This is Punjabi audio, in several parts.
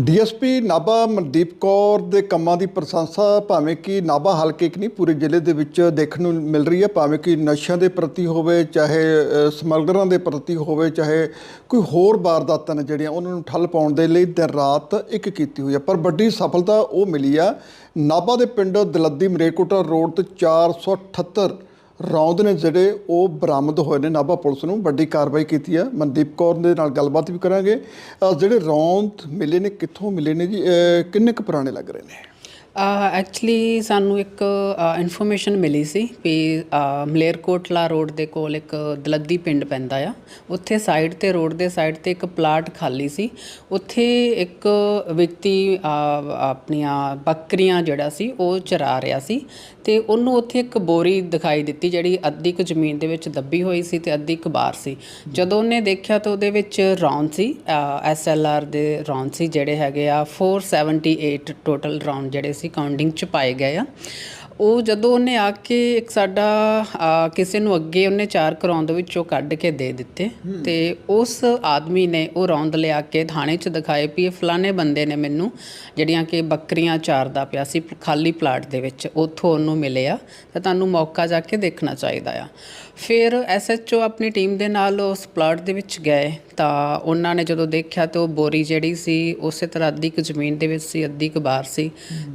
ਡੀਐਸਪੀ ਨਾਭਾ ਮਨਦੀਪ ਕੌਰ ਦੇ ਕੰਮਾਂ ਦੀ ਪ੍ਰਸ਼ੰਸਾ ਭਾਵੇਂ ਕਿ ਨਾਭਾ ਹਲਕੇ ਕਿ ਨਹੀਂ ਪੂਰੇ ਜ਼ਿਲ੍ਹੇ ਦੇ ਵਿੱਚ ਦੇਖਣ ਨੂੰ ਮਿਲ ਰਹੀ ਹੈ। ਭਾਵੇਂ ਕਿ ਨਸ਼ਿਆਂ ਦੇ ਪ੍ਰਤੀ ਹੋਵੇ ਚਾਹੇ ਅ, ਸਮਗਲਰਾਂ ਦੇ ਪ੍ਰਤੀ ਹੋਵੇ ਚਾਹੇ ਕੋਈ ਹੋਰ ਵਾਰਦਾਤਾਂ ਨੇ ਜਿਹੜੀਆਂ ਉਹਨਾਂ ਨੂੰ ਠੱਲ ਪਾਉਣ ਦੇ ਲਈ ਦਿਨ ਰਾਤ ਇੱਕ ਕੀਤੀ ਹੋਈ ਹੈ। ਪਰ ਵੱਡੀ ਸਫਲਤਾ ਉਹ ਮਿਲੀ ਆ। ਨਾਭਾ ਦੇ ਪਿੰਡ ਦਲੱਦੀ ਮਰੇਕੋਟਾ ਰੋਡ ਤੇ 478 ਰੌਂਦ ਨੇ ਜਿਹੜੇ ਉਹ ਬਰਾਮਦ ਹੋਏ ਨੇ, ਨਾਭਾ ਪੁਲਿਸ ਨੂੰ ਵੱਡੀ ਕਾਰਵਾਈ ਕੀਤੀ ਹੈ। ਮਨਦੀਪ ਕੌਰ ਦੇ ਨਾਲ ਗੱਲਬਾਤ ਵੀ ਕਰਾਂਗੇ। ਜਿਹੜੇ ਰੌਂਦ ਮਿਲੇ ਨੇ, ਕਿੱਥੋਂ ਮਿਲੇ ਨੇ ਜੀ? ਕਿੰਨੇ ਕੁ ਪੁਰਾਣੇ ਲੱਗ ਰਹੇ ਨੇ? Uh, ਐਕਚੁਅਲੀ ਸਾਨੂੰ ਇੱਕ uh, ਇਨਫੋਰਮੇਸ਼ਨ ਮਿਲੀ ਸੀ ਵੀ uh, ਮਲੇਰਕੋਟਲਾ ਰੋਡ ਦੇ ਕੋਲ ਇੱਕ ਦਲੱਦੀ ਪਿੰਡ ਪੈਂਦਾ ਆ। ਉੱਥੇ ਸਾਈਡ ਤੇ ਰੋਡ ਦੇ ਸਾਈਡ ਤੇ ਇੱਕ ਪਲਾਟ ਖਾਲੀ ਸੀ। ਉੱਥੇ ਇੱਕ ਵਿਅਕਤੀ ਆਪਣੀਆਂ ਬੱਕਰੀਆਂ ਜਿਹੜਾ ਸੀ, ਉਹ ਚਰਾ ਰਿਹਾ ਸੀ ਤੇ ਉਹਨੂੰ ਉੱਥੇ ਇੱਕ ਬੋਰੀ ਦਿਖਾਈ ਦਿੱਤੀ ਜਿਹੜੀ ਅੱਧੀ ਕੁ ਜ਼ਮੀਨ ਦੇ ਵਿੱਚ ਦੱਬੀ ਹੋਈ ਸੀ ਤੇ ਅੱਧੀ ਕੁ ਬਾਹਰ ਸੀ। ਜਦੋਂ ਉਹਨੇ ਦੇਖਿਆ ਤਾਂ ਉਹਦੇ ਵਿੱਚ ਰੌਂਦ ਸੀ ਐਸਐਲਆਰ ਦੇ ਰੌਂਦ ਸੀ, ਜਿਹੜੇ ਹੈਗੇ ਆ 478 ਟੋਟਲ ਰੌਂਡ ਜਿਹੜੇ ਅਸੀਂ ਕਾਊਂਟਿੰਗ ਚ ਪਾਏ ਗਏ ਆ। ਉਹ ਜਦੋਂ ਉਹਨੇ ਆ ਕੇ ਇੱਕ ਸਾਡਾ ਕਿਸੇ ਨੂੰ ਅੱਗੇ ਉਹਨੇ ਚਾਰ ਕਰੌਂਦ ਵਿੱਚੋਂ ਕੱਢ ਕੇ ਦੇ ਦਿੱਤੇ। ਤੇ ਉਸ ਆਦਮੀ ਨੇ ਉਹ ਰੌਂਦ ਲਿਆ ਕੇ ਥਾਣੇ 'ਚ ਦਿਖਾਏ ਵੀ ਇਹ ਫਲਾਣੇ ਬੰਦੇ ਨੇ ਮੈਨੂੰ ਜਿਹੜੀਆਂ ਕਿ ਬੱਕਰੀਆਂ ਚਾਰਦਾ ਪਿਆ ਸੀ ਖਾਲੀ ਪਲਾਟ ਦੇ ਵਿੱਚ ਉੱਥੋਂ ਉਹਨੂੰ ਮਿਲੇ ਆ ਤਾਂ ਤੁਹਾਨੂੰ ਮੌਕਾ ਜਾ ਕੇ ਦੇਖਣਾ ਚਾਹੀਦਾ ਆ। ਫਿਰ ਐਸਐਚਓ ਆਪਣੀ ਟੀਮ ਦੇ ਨਾਲ ਉਸ ਪਲਾਟ ਦੇ ਵਿੱਚ ਗਏ। ਤਾਂ ਉਹਨਾਂ ਨੇ ਜਦੋਂ ਦੇਖਿਆ ਤਾਂ ਉਹ ਬੋਰੀ ਜਿਹੜੀ ਸੀ ਉਸੇ ਤਰ੍ਹਾਂ ਅੱਧੀ ਕੁ ਜ਼ਮੀਨ ਦੇ ਵਿੱਚ ਸੀ ਅੱਧੀ ਕੁ ਬਾਹਰ ਸੀ।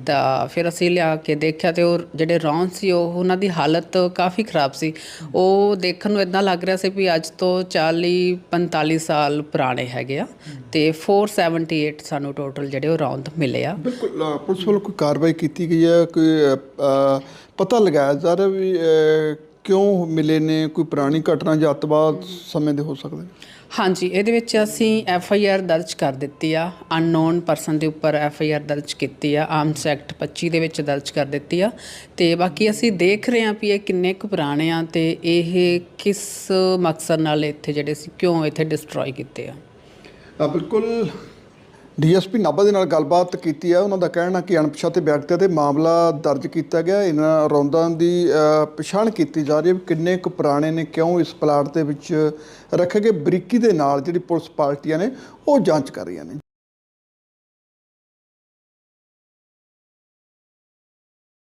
ਤਾਂ ਫਿਰ ਅਸੀਂ ਲਿਆ ਕੇ ਦੇਖਿਆ ਤੇ ਉਹ ਜਿਹੜੇ ਰੌਂਦ ਸੀ, ਉਹ ਉਹਨਾਂ ਦੀ ਹਾਲਤ ਕਾਫੀ ਖਰਾਬ ਸੀ। ਉਹ ਦੇਖਣ ਨੂੰ ਇਦਾਂ ਲੱਗ ਰਿਹਾ ਸੀ ਵੀ ਅੱਜ ਤੋਂ 40 45 ਸਾਲ ਪੁਰਾਣੇ ਹੈਗੇ ਆ ਤੇ 478 ਸਾਨੂੰ ਟੋਟਲ ਜਿਹੜੇ ਉਹ ਰੌਂਦ ਮਿਲੇ ਆ। ਬਿਲਕੁਲ ਪੁਲਿਸ ਵੱਲੋਂ ਕੋਈ ਕਾਰਵਾਈ ਕੀਤੀ ਗਈ ਹੈ? ਕੋਈ ਪਤਾ ਲਗਾਇਆ ਜਾ ਰਿਹਾ ਵੀ ਕਿਉਂ ਮਿਲੇ ਨੇ? ਕੋਈ ਪੁਰਾਣੀ ਘਟਨਾ ਜਾਂ ਅੱਤਵਾਦ ਸਮੇਂ ਦੇ ਹੋ ਸਕਦੇ ਹਾਂਜੀ ਇਹਦੇ ਵਿੱਚ ਅਸੀਂ ਐਫ ਆਈ ਆਰ ਦਰਜ ਕਰ ਦਿੱਤੀ ਆ। ਅਨਨੋਨ ਪਰਸਨ ਦੇ ਉੱਪਰ ਐਫ ਆਈ ਆਰ ਦਰਜ ਕੀਤੀ ਆ। ਆਰਮਸ ਐਕਟ 25 ਦੇ ਵਿੱਚ ਦਰਜ ਕਰ ਦਿੱਤੀ ਆ। ਤੇ ਬਾਕੀ ਅਸੀਂ ਦੇਖ ਰਹੇ ਹਾਂ ਵੀ ਇਹ ਕਿੰਨੇ ਕੁ ਪੁਰਾਣੇ ਆ ਤੇ ਇਹ ਕਿਸ ਮਕਸਦ ਨਾਲ ਇੱਥੇ ਜਿਹੜੇ ਸੀ ਕਿਉਂ ਇੱਥੇ ਡਿਸਟਰੋਏ ਕੀਤੇ ਆ? ਆ ਬਿਲਕੁਲ। ਡੀਐਸਪੀ ਨਾਭਾ ਦੇ ਨਾਲ ਗੱਲਬਾਤ ਕੀਤੀ ਹੈ। ਉਹਨਾਂ ਦਾ ਕਹਿਣਾ ਕਿ ਅਣਪਛਾਤੇ ਵਿਅਕਤੀਆਂ ਤੇ ਮਾਮਲਾ ਦਰਜ ਕੀਤਾ ਗਿਆ। ਇਹਨਾਂ ਰੌਂਦਾਂ ਦੀ ਪਛਾਣ ਕੀਤੀ ਜਾ ਰਹੀ ਹੈ ਵੀ ਕਿੰਨੇ ਕੁ ਪੁਰਾਣੇ ਨੇ, ਕਿਉਂ ਇਸ ਪਲਾਟ ਦੇ ਵਿੱਚ ਰੱਖੇ ਗਏ। ਬਰੀਕੀ ਦੇ ਨਾਲ ਜਿਹੜੀ ਪੁਲਿਸ ਪਾਰਟੀਆਂ ਨੇ, ਉਹ ਜਾਂਚ ਕਰ ਰਹੀਆਂ ਨੇ।